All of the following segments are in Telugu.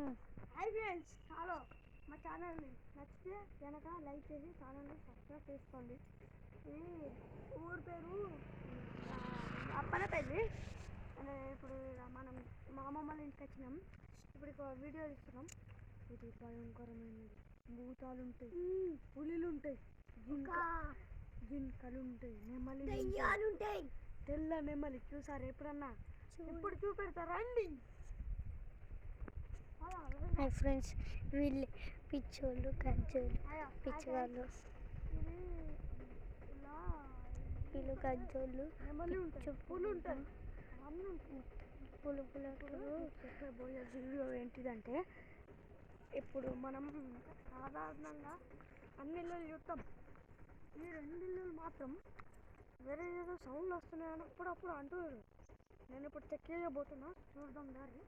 హాయ్ ఫ్రెండ్స్ హలో మా ఛానల్ని నచ్చితే కనుక లైక్ చేసి ఛానల్ని సబ్స్క్రైబ్ చేసుకోండి. ఇది ఊరు పేరు అప్పనపల్లి అంటే ఇప్పుడు మనం మా అమ్మమ్మ ఇంటికి వచ్చినాం. ఇప్పుడు వీడియో తీస్తున్నాం. ఇది భయంకరమైనది. భూతాలు ఉంటాయి పులిలు ఉంటాయి జింక జింకలు ఉంటాయి నెమలి ఉంటాయి. తెల్ల నెమలి. చూసారు ఎప్పుడన్నా? ఇప్పుడు చూపెడతారా అలా. హాయ్ ఫ్రెండ్స్ వీళ్ళు పిచ్చోళ్ళు గజ్జోళ్ళు పిచ్చివాళ్ళు. వీళ్ళు గజ్జోళ్ళు ఉంటాయి పిచ్చు పులు ఉంటాయి అన్నీ ఏంటిదంటే ఇప్పుడు మనం సాధారణంగా అన్ని ఇళ్ళు చూస్తాం. ఈ రెండు ఇళ్ళు మాత్రం వేరే ఏదో సౌండ్లు వస్తున్నాయని అప్పుడప్పుడు అంటున్నారు నేను ఇప్పుడు చెక్ చేయబోతున్నా. చూద్దాం దారి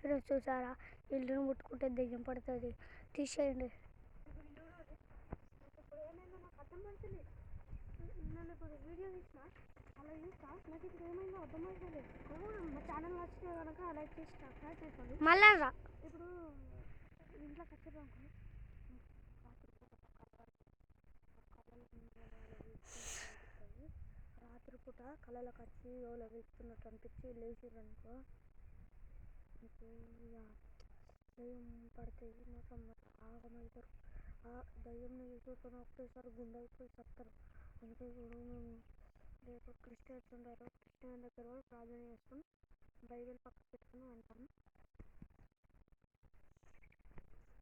ఫ్రెండ్స్ చూసారా? ఇల్లును ముట్టుకుంటే దెయ్యం పడుతుంది. తీసేయండి. ఇప్పుడు ఏమైందో నాకు అర్థం పడుతుంది నేను ఇప్పుడు వీడియో తీసిన. అలా చూస్తా నాకు ఇప్పుడు ఏమైందో అర్థం అవుతుంది మా ఛానల్ నచ్చితే కనుక లైక్ చేసి సబ్స్క్రైబ్ చేసుకోండి. మళ్ళా ఇప్పుడు వచ్చేది అనుకో రాత్రిపూట కళలకు వచ్చి ఎవరో వెళ్తున్నట్టు అనిపించి లేచిర్రు అనుకో. మీకు ఇక దయ్యం పడితే మొత్తం ఆగమవుతారు. ఆ దయ్యంని చూసుకొని ఒకటేసారి గుండె అయిపోయి చెప్తారు అందుకే కూడా మేము రేపు క్రిస్టియన్స్ ఉంటారు క్రిస్టియన్ దగ్గర కూడా ప్రార్థన చేస్తాం. బైబిల్ పక్కన పెట్టుకొని అంటాం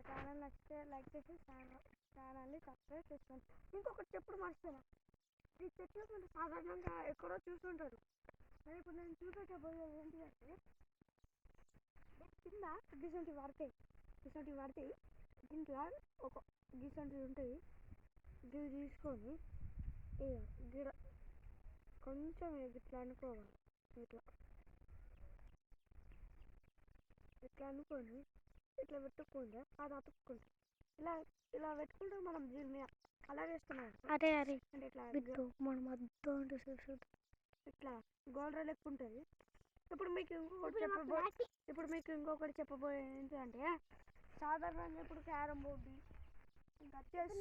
ఛానల్ నచ్చితే లైక్ చేసి ఛానల్ ఛానల్ని సబ్స్క్రైబ్ చేసుకోండి ఇంకొకటి చెప్పుడు మర్చిపోయినా. ఈ చెట్లు మీరు సాధారణంగా ఎక్కడో చూస్తుంటారు. మరి ఇప్పుడు నేను చూపెట్టబోయేది ఏంటిదంటే దీని కింద గిసంటి పడతాయి గిసంటి పడతాయి దీంట్లో ఒక గిసంటి ఉంటాయి ఇది తీసుకొని గిడ కొంచెం ఇట్లా అనుకోవాలి. ఇట్లా ఇట్లా అనుకొని ఇట్లా పెట్టుకుంటే అది అతుక్కుంటుంది. ఇలా ఇలా పెట్టుకుంటే మనం దీన్ని అలాగేస్తున్నాం అరే అరే అంటే ఇట్లా మనం అద్దం అంటే ఇట్లా గోల్ర లెక్క ఉంటుంది. ఇప్పుడు మీకు ఇంకొకటి చెప్పబో ఇప్పుడు మీకు ఇంకొకటి చెప్పబోయే ఏంటంటే సాధారణంగా ఇప్పుడు క్యారమ్ బోర్డు ఇంకా చెస్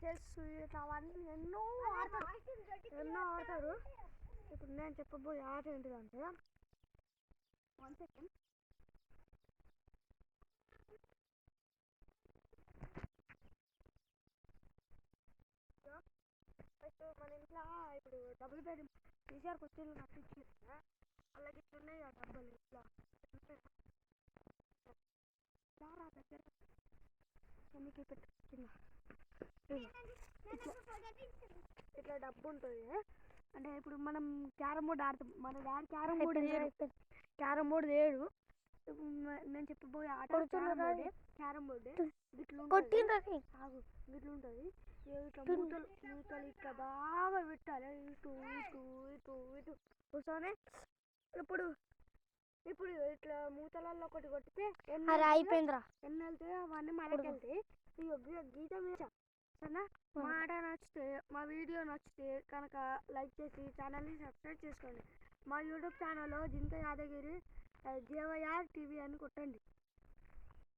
చెస్ అవన్నీ ఎన్నో ఆడతారు ఎన్నో ఆడతారు ఇప్పుడు నేను చెప్పబోయే ఆట ఏంటిదంటే వన్ సెకండ్ ఫస్ట్ మన ఇంట్లో ఇప్పుడు డబుల్ బెడ్ టీచర్ కుర్చీలు కట్టించి అలాగే ఇట్లా ఉన్నాయి ఆ డబ్బులు ఇట్లా. దగ్గర. ఎన్నికి పెట్టిన ఇట్లా ఇట్లా డబ్బు ఉంటుంది అంటే ఇప్పుడు మనం క్యారమ్ బోర్డ్ ఆడతాం. మన daddy carrom board carrom board మ- నేను చెప్పబోయే ఆట క్యారమ్. బోర్డే. ఇట్లా ఉంటుంది. ఇట్లా ఉంటుంది. ఇట్లా మూతలు మూతలు ఇట్లా బాగా పెట్టాలి. ఇటు ఇటు ఇటు ఇటు. కూర్చొని ఇప్పుడు ఇప్పుడు ఇట్లా మూతలలో ఒకటి కొట్టితే అరే అయిపోయిందిరా. ఎన్ని వెళ్తాయో అవన్నీ మనకి వెళ్తాయి గీ- గీత మీద మా ఆట నచ్చితే మా వీడియో నచ్చితే కనుక లైక్ చేసి ఛానల్ని సబ్స్క్రైబ్ చేసుకోండి. మా యూట్యూబ్ ఛానల్లో జింక యాదగిరి జీవయార్ టీవీ అని కొట్టండి.